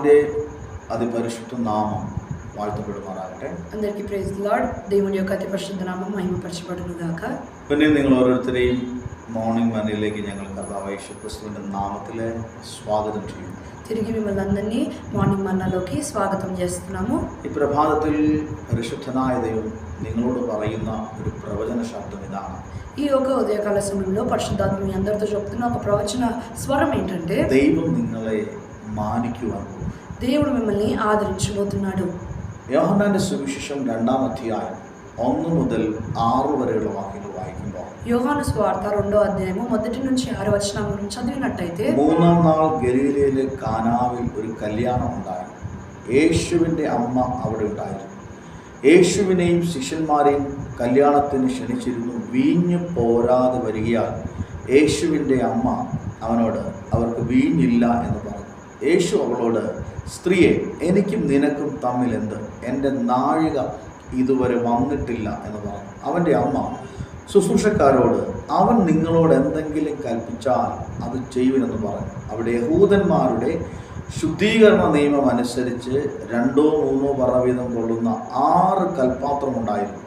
കർത്താവിൻ്റെ അതിപരിശുദ്ധ നാമം വാഴ്ത്തപ്പെടുമാറാകട്ടെ అందరికీ ప్రైజ్ లార్డ్ దేవుని యొక్క అతి పరిశుద్ధ నామం మహిమపరచబడును గాక പിന്നെ നിങ്ങൾ ഓരോരുത്തരെയും മോർണിംഗ് മനയിലേക്ക് ഞങ്ങൾ കർത്താവ് യേശു ക്രിസ്തുവിൻ്റെ നാമത്തിൽ സ്വാഗതം ചെയ്യുന്നു తిరిగి మిమ్మల్ని అందరినీ మార్నింగ్ మన్నాలోకి స్వాగతం చేస్తున్నాము ഈ പ്രഭാതത്തിൽ പരിശുദ്ധനായ ദൈവം നിങ്ങളോട് പറയുന്ന ഒരു പ്രവചന ശബ്ദം ഇതാണ് ఈ యొక్క ఉదయకాల సమయంలో పరిశుద్ధాత్మ మీ అందరితో చెప్తున్న ఒక ప్రవచన స్వరం ఏంటంటే ദൈവം നിങ്ങളെ മാനിക്കുവാൻ പോകുന്നു దేవుడు మిమ్మల్ని ఆదరించబోతున్నాడు യോഹന്നാന്റെ സുവിശേഷം രണ്ടാം അധ്യായം ഒന്ന് മുതൽ ആറ് വരെയുള്ള വാക്യങ്ങൾ വായിക്കുമ്പോൾ యోహాను స్వార్థ రెండో అధ్యాయము మొదటి నుంచి ఆరు వచనం గురించి చదివినట్టయితే മൂന്നാം നാൾ ഗലീലയിലെ കാനാവിൽ ഒരു കല്യാണം ഉണ്ടായി യേശുവിൻ്റെ അമ്മ അവിടെ ഉണ്ടായിരുന്നു യേശുവിനെയും ശിഷ്യന്മാരെയും കല്യാണത്തിന് ക്ഷണിച്ചിരുന്നു വീഞ്ഞ് പോരാതെ വരികയാൽ യേശുവിൻ്റെ അമ്മ അവനോട് അവർക്ക് വീഞ്ഞില്ല എന്ന് പറഞ്ഞു യേശു അവളോട് സ്ത്രീയെ എനിക്കും നിനക്കും തമ്മിൽ എന്ത്? എന്റെ നാഴിക ഇതുവരെ വന്നിട്ടില്ല എന്ന് പറഞ്ഞു. അവന്റെ അമ്മ ശുശ്രൂഷക്കാരോട് അവൻ നിങ്ങളോട് എന്തെങ്കിലും കൽപ്പിച്ചാൽ അത് ചെയ്യുവിനെന്ന് പറഞ്ഞു. അവിടെ യഹൂദന്മാരുടെ ശുദ്ധീകരണ നിയമം അനുസരിച്ച് രണ്ടോ മൂന്നോ പറ വീതം കൊള്ളുന്ന ആറ് കൽപാത്രമുണ്ടായിരുന്നു.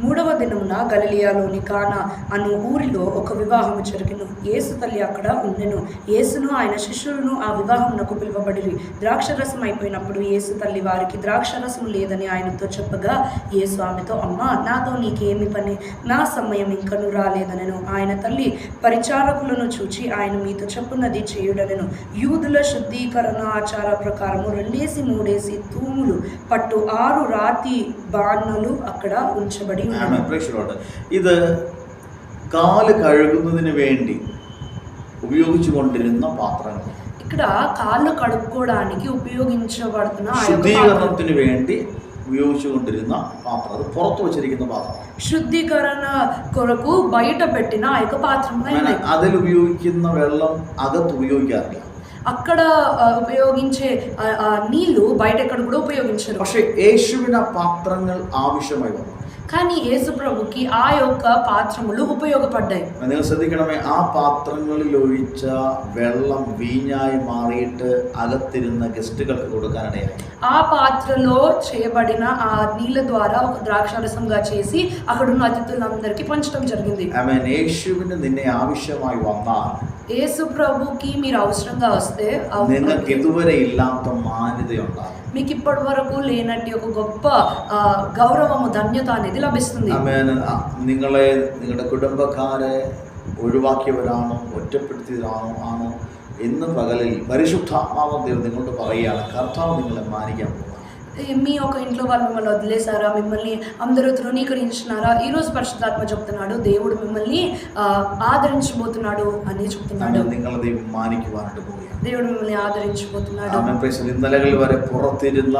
మూడవ దినమున గలిలియాలోని కానా అను ఊరిలో ఒక వివాహము జరిగిను. యేసు తల్లి అక్కడ ఉండెను. యేసును ఆయన శిష్యులను ఆ వివాహమునకు పిలువబడిరి. ద్రాక్షరసం అయిపోయినప్పుడు యేసు తల్లి వారికి ద్రాక్షరసం లేదని ఆయనతో చెప్పగా యేసు ఆమెతో అమ్మ నాతో నీకేమి పని? నా సమయం ఇంకను రాలేదనెను. ఆయన తల్లి పరిచారకులను చూచి ఆయన మీతో చెప్పున్నది చేయుడనెను. యూదుల శుద్ధీకరణ ఆచార ప్రకారము రెండేసి మూడేసి తూములు పట్టు ఆరు రాతి బాణలు అక్కడ ఉంచబడి ആണ് ఉన్నవి പ്രേക്ഷകരോട് ഇത് കാല് കഴുകുന്നതിന് വേണ്ടി ഉപയോഗിച്ചു കൊണ്ടിരുന്ന പാത്രങ്ങൾ ఇక్కడ కాళ్ళు కడుక్కోవడానికి ఉపయోగించబడుతున్న ఆ యొక్క పాత్రలు. ശുദ്ധീകരണത്തിന് വേണ്ടി ഉപയോഗിച്ചു കൊണ്ടിരുന്ന പാത്രം അത് പുറത്ത് വെച്ചിരിക്കുന്ന പാത്രം శుద్ధీకరణ కొరకు బయట పెట్టిన ఆ యొక్క పాత్రలు അങ്ങനെ ఉన్నాయి അതിൽ ഉപയോഗിക്കുന്ന വെള്ളം അകത്ത് ഉപയോഗിക്കാറില്ല అక్కడ ఆ, ఉపయోగించే ఆ, ఆ నీళ్లు బయట ఎక్కడ కూడా ఉపయోగించరు പക്ഷെ യേശുവിന് ആ പാത്രങ്ങൾ ആവശ്യമായി വന്നു కానీ యేసు ప్రభుకి ఆ యొక్క పాత్రములు ఉపయోగపడ్డాయి നിങ്ങൾ ശ്രദ്ധിക്കണമേ ആ പാത്രങ്ങളിൽ ഒഴിച്ച വെള്ളം വീഞ്ഞായി മാറിയിട്ട് അകത്തിരുന്ന ഗസ്റ്റുകൾക്ക് കൊടുക്കാനിടയായി ఆ పాత్రలో చేయబడిన ఆ నీళ్ళ ద్వారా ఒక ద్రాక్షారసంగా చేసి అక్కడున్న అతిథులందరికీ పంచడం జరిగింది ആമേൻ യേശുവിന് നിന്നെ ആവശ്യമായി വന്നാൽ యేసు ప్రభుకి మీరు అవసరంగా వస్తే ఆ നിങ്ങൾക്ക് ഇതുവരെ ഇല്ലാത്ത മാന്യതയുണ്ടാകും మీకు ఇప్పటి వరకు లేనట్టి ఒక గొప్ప ఆ, గౌరవము ధన్యత అనేది లభిస్తుంది ആമേൻ ആ, നിങ്ങളെ നിങ്ങളുടെ കുടുംബക്കാരെ ഒഴിവാക്കിയവരാണോ ഒറ്റപ്പെടുത്തിയതാണോ ആണോ എന്ന് പകലിൽ പരിശുദ്ധാത്മാവൻ ദൈവം നിങ്ങളോട് പറയുകയാണ് കർത്താവ് നിങ്ങളെ മാനിക്കാൻ പോകുന്നത് ఏ, మీ యొక్క ఇంట్లో వాళ్ళు మిమ్మల్ని వదిలేశారా మిమ్మల్ని అందరూ తృణీకరించినారా ఈ రోజు పరిశుద్ధాత్మ చెప్తున్నాడు దేవుడు మిమ్మల్ని ఆ, ఆదరించబోతున్నాడు అని చెప్తున్నాడు ആമേൻ നിങ്ങളെ ദൈവം മാനിക്കുവാനായിട്ട് പോവുകയാണ് దేవుడు మిమ్మల్ని ఆదరించబోతున్నాడు ആമേൻ പ്രൈസ് ദി. ഇന്നലകളിൽ വരെ പുറത്തിരുന്ന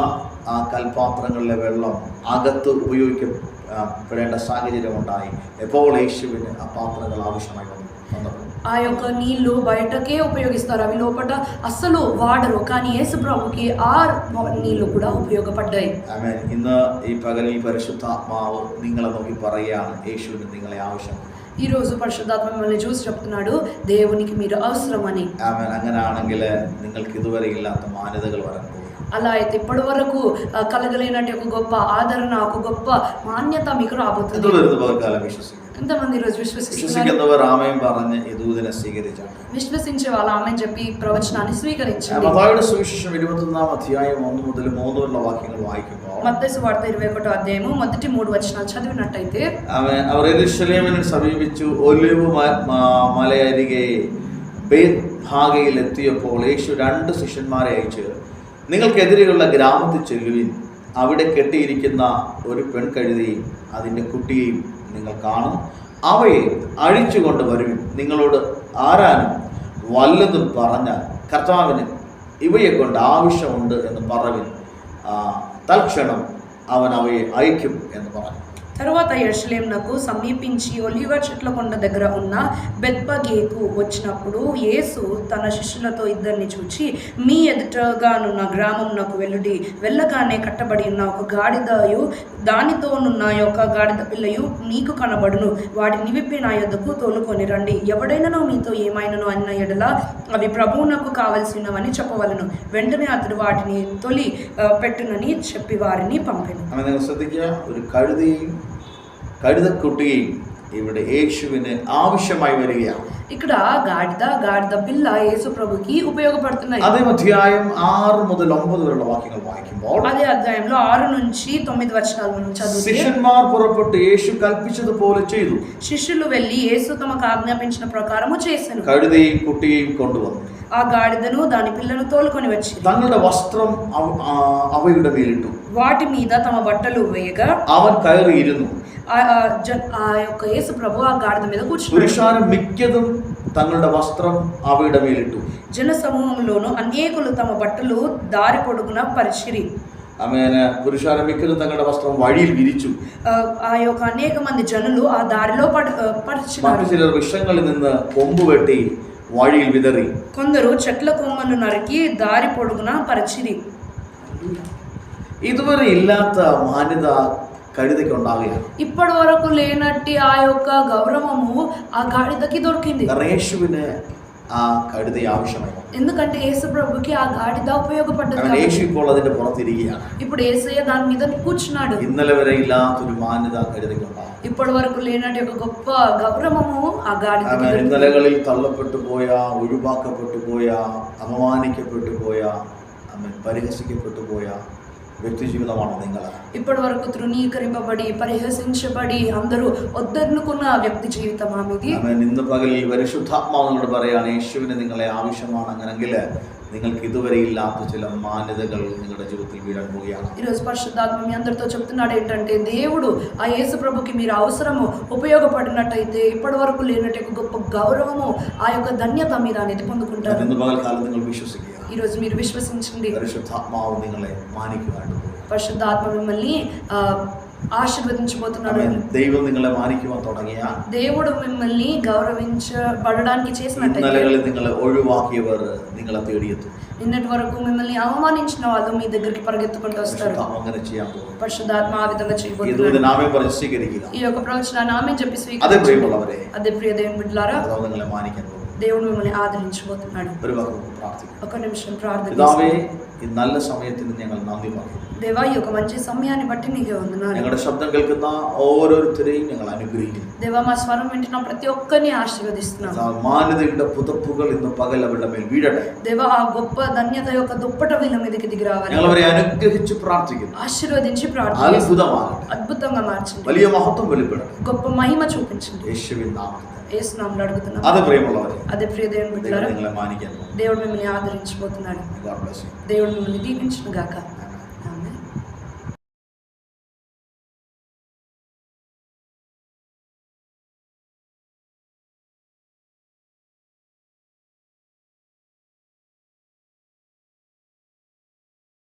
ആ കൽപാത്രങ്ങളിലെ വെള്ളം അകത്ത് ഉപയോഗിക്കപ്പെടേണ്ട സാഹചര്യം ഉണ്ടായി എപ്പോൾ യേശുവിന് ആ പാത്രങ്ങൾ ആവശ്യമായി വന്നു വന്നപ്പോൾ ఆ యొక్క నీళ్లు బయటకే ఉపయోగిస్తారు అవి లోపల అస్సలు వాడరు కానీ యేసు ప్రభుకి ఆ నీళ్లు కూడా ఉపయోగపడ్డాయి ആമേൻ ഇന്ന് ഈ പകലിൽ പരിശുദ്ധാത്മാവ് നിങ്ങളെ നോക്കി പറയുകയാണ് യേശുവിന് നിങ്ങളെ ആവശ്യം ఈ రోజు పరిశుద్ధాత్మ మిమ్మల్ని చూసి చెప్తున్నాడు దేవునికి మీరు అవసరమని ആമേൻ അങ്ങനെയാണെങ്കിൽ നിങ്ങൾക്ക് ഇതുവരെ ഇല്ലാത്ത മാന്യതകൾ വരാൻ പോകും అలా అయితే ఇప్పటి వరకు ఆ, కలగలేనట్టు ఒక గొప్ప ఆదరణ ఒక గొప్ప మాన్యత మీకు రాబోతుంది ഇത് വരുന്ന പകൽക്കാലം വിശ്വസിക്കും ఎంతమంది ఈరోజు విశ్వసిస్తున్నారు വിശ്വസിക്കുന്നവർ ആമയും പറഞ്ഞ് ഈ ദൂതിനെ സ്വീകരിച്ചാണ് విశ్వసించే వాళ్ళు ఆమె చెప్పి ఈ ప్రవచనాన్ని స్వీకరించండి മതായുടെ സുവിശേഷം ഇരുപത്തൊന്നാം അധ്യായം ഒന്ന് മുതൽ മൂന്ന് വരെയുള്ള വാക്യങ്ങൾ വായിക്കുമ്പോൾ మత్తయి వార్త ఇరవై ఒకటో అధ్యాయము మొదటి మూడు వచనాలు చదివినట్టయితే അവൻ അവർ എരുശലേമിനെ സമീപിച്ചു ഒലിവ് മ- മ- മലയരികെ ബേത് ഭാഗയിൽ എത്തിയപ്പോൾ യേശു രണ്ട് ശിഷ്യന്മാരെ അയച്ച് നിങ്ങൾക്കെതിരെയുള്ള ഗ്രാമത്തിൽ ചെല്ലുവിൻ. അവിടെ കെട്ടിയിരിക്കുന്ന ഒരു പെൺകഴുതയും അതിന്റെ കുട്ടിയെയും നിങ്ങൾ കാണും. അവയെ അഴിച്ചുകൊണ്ട് വരുവിൻ. നിങ്ങളോട് ആരാനും വല്ലതും പറഞ്ഞാൽ കർത്താവിന് ഇവയെ കൊണ്ട് ആവശ്യമുണ്ട് എന്ന് പറവിൻ തൽക്ഷണം അവൻ അവയെ അയക്കും എന്ന് പറഞ്ഞു. తరువాత యెరూషలేమునకు సమీపించి ఒలివ చెట్ల కొండ దగ్గర ఉన్న బెత్పగేకు వచ్చినప్పుడు యేసు తన శిష్యులతో ఇద్దరిని చూచి మీ ఎదుటగానున్న గ్రామమునకు వెళ్ళుడి వెళ్ళగానే కట్టబడి ఉన్న ఒక గాడిదయు దానితోనున్న యొక్క గాడిద పిల్లయు మీకు కనబడును వాటిని విప్పి నా యొద్దకు తోలుకొని రండి ఎవడైనానో మీతో ఏమైనను అన్న ఎడల అవి ప్రభువునకు కావలసినవని చెప్పవలను వెంటనే అతడు వాటిని తొలి ఆ, పెట్టునని చెప్పి వారిని పంపెను അങ്ങനെ നിങ്ങൾ ശ്രദ്ധിക്കുക ഒരു കഴുതയും കഴുതക്കുട്ടിയും ഇവിടെ യേശുവിന് ആവശ്യമായി വരികയാണ് ఇక్కడ గాడిద గాడిద పిల్ల యేసు ప్రభుకి ఉపయోగపడుతున్నాయి അതേ അധ്യായം ആറ് മുതൽ ഒമ്പത് വരെയുള്ള വാക്യങ്ങൾ വായിക്കുമ്പോൾ అదే అధ్యాయంలో ఆరు నుంచి తొమ్మిది వచనాల మనం చదివితే ശിഷ്യന്മാർ പുറപ്പെട്ട് യേശു കൽപ്പിച്ചതുപോലെ ചെയ്തു శిష్యులు వెళ్ళి యేసు తమకు ఆజ్ఞాపించిన ప్రకారము చేశాను കഴുതയും കുട്ടിയെയും കൊണ്ടുവന്നു ఆ గాడిదను దాని పిల్లను తోలుకొని వచ్చి തങ്ങളുടെ വസ്ത്രം അവ- ആ, അവയുടെ മേലിട്ടു వాటి మీద తమ బట్టలు వేయగా അവൻ കയറിയിരുന്നു ఆ ఆ జ- ఆ యొక్క యేసు ప్రభు ఆ గాడిద మీద కూర్చున్నాడు പുരുഷാരം മിക്കതും തങ്ങളുടെ വസ്ത്രം അവയുടെ മേലിട്ടു జన సమూహంలోను అనేకులు తమ బట్టలు దారి పొడుగున పరిచిరి അമേന് പുരുഷാരം മിക്കതും തങ്ങളുടെ വസ്ത്രം വഴിയിൽ വിരിച്ചു ఆ ఆ యొక్క అనేక మంది జనులు ఆ దారిలో పడ ఆ, పరిచినారు മറ്റു ചിലർ വൃക്ഷങ്ങളിൽ നിന്ന് കൊമ്പ് വെട്ടി വഴിയിൽ വിതറി కొందరు చెట్ల కొమ్మలు నరికి దారి పొడుగున పరిచిరి ഇതുവരെ ഇല്ലാത്ത മാന്യത കഴുതയ്ക്ക് ഉണ്ടാകുകയാണ് ఇప్పటి వరకు లేనట్టి ఆ యొక్క గౌరవము ఆ గాడిదకి దొరికింది കാരണം യേശുവിന് ആ കഴുതയെ ആവശ്യമായി വന്നു. ఎందుకంటే యేసు ప్రభుకి ఆ గాడిద ఉపయోగపడ్డది കാരണം కాబట్టి. യേശു ഇപ്പോൾ അതിന്റെ പുറത്തിരിക്കുകയാണ് ఇప్పుడు ఏసయ్య దాని మీద కూర్చున్నాడు ഇന്നലെ വരെ ഇല്ലാത്തൊരു മാന്യത കഴുതയ്ക്ക് ഉണ്ടാകും ఇప్పటి వరకు లేనట్టి ఒక గొప్ప గౌరవము ఆ గాడిదకి കാരണം దొరికింది. ഇന്നലകളിൽ തള്ളപ്പെട്ടു പോയ ഒഴിവാക്കപ്പെട്ടു പോയ അപമാനിക്കപ്പെട്ടു പോയ അമ്മ പരിഹസിക്കപ്പെട്ടു പോയ വ്യക്തി ജീവിതമാണ് നിങ്ങൾ ఇప్పటి వరకు తృణీకరింపబడి పరిహసించబడి అందరూ వద్దనుకున్న వ్యక్తి జీవితం ఆమెది അമ്മ ഇന്ന് പകലിൽ പരിശുദ്ധാത്മാവ് നിങ്ങളോട് പറയാണ് യേശുവിന് നിങ്ങളെ ആവശ്യമാണ് അങ്ങനെങ്കിൽ നിങ്ങൾക്ക് ഇതുവരെ ഇല്ലാത്ത ചില മാന്യതകൾ നിങ്ങളുടെ ജീവിതത്തിൽ വീഴാൻ പോവുകയാണ് ఈరోజు పరిశుద్ధాత్మ మీ అందరితో చెప్తున్నాడు ఏంటంటే దేవుడు ఆ యేసు ప్రభుకి మీరు అవసరము ఉపయోగపడినట్టయితే ఇప్పటి వరకు లేనట్టు ఒక గొప్ప గౌరవము ఆ యొక్క ధన్యత మీరు అనేది పొందుకుంటారు ഇന്ന് പകൽക്കാലം നിങ്ങൾ വിശ്വസിക്കുക ఈరోజు మీరు విశ్వసించండి പരിശുദ്ധാത്മാവ് നിങ്ങളെ മാനിക്കുവാനായിട്ട് പോകും పరిశుద్ధాత్మ మిమ్మల్ని ఆ, ఆశీర్వదించబోతున్నాడు ആമേൻ. ദൈവം നിങ്ങളെ മാനിക്കുവാൻ തുടങ്ങിയ దేవుడు మిమ్మల్ని గౌరవించబడడానికి చేసినట్టయితే ഇന്നലകളിൽ നിങ്ങളെ ഒഴിവാക്കിയവർ നിങ്ങളെ തേടിയെത്തും నిన్నటి వరకు మిమ్మల్ని అవమానించిన వాళ్ళు మీ దగ్గరికి పరిగెత్తుకుంటూ వస్తారు പരിശുദ്ധാത്മ അങ്ങനെ ചെയ്യാൻ പോകും పరిశుద్ధాత్మ ఆ విధంగా ഇത് చేయబోతున్నాడు നാമം പറഞ്ഞ് സ്വീകരിക്കുക ఈ యొక్క ప్రవచనాన్ని ఆమె చెప్పి അതെ స్వీకరించండి പ്രിയമുള്ളവരെ అదే ప్రియ దేవుని బిడ్డలారా അതോ നിങ്ങളെ മാനിക്കാൻ പോകും దేవుడు మిమ్మల్ని ఆదరించబోతున్నాడు ഒരു വാക്ക് നമുക്ക് പ്രാർത്ഥിക്കാം ఒక నిమిషం ప్రార్థన പിതാവേ చేస్తాను. ഈ നല്ല സമയത്തിന് ഞങ്ങൾ നന്ദി പറയുന്നു దేవా ఈ యొక్క మంచి సమయాన్ని బట్టి నీకే వందనాలు ഞങ്ങളുടെ ശബ്ദം കേൾക്കുന്ന ഓരോരുത്തരെയും ഞങ്ങൾ അനുഗ്രഹിക്കുന്നു దేవా మా స్వరం వింటున్న ప్రతి ఒక్కరిని ఆశీర్వదిస్తున్నాం ആ മാന്യതയുടെ പുതപ്പുകൾ ഇന്ന് പകൽ അവരുടെ മേൽ വീഴട്ടെ దేవా ఆ గొప్ప ధన్యత యొక్క దుప్పట వీళ్ళ మీదకి దిగి రావాలి ഞങ്ങൾ അവരെ അനുഗ്രഹിച്ച് പ്രാർത്ഥിക്കുന്നു ఆశీర్వదించి ప్రార్థన അത്ഭുതമാകട്ടെ అద్భుతంగా మార్చండి വലിയ മഹത്വം വെളിപ്പെടട്ടെ గొప్ప మహిమ చూపించండి യേശുവിൻ നാമത്തിൽ ఏసు నామలు అడుగుతున్నాం. అదే ప్రేమలో అదే ప్రియ దేవుని బిడ్డలారా దేవుడు మిమ్మల్ని ఆదరించబోతున్నాడు. దేవుడు మిమ్మల్ని దీవించిన గాక.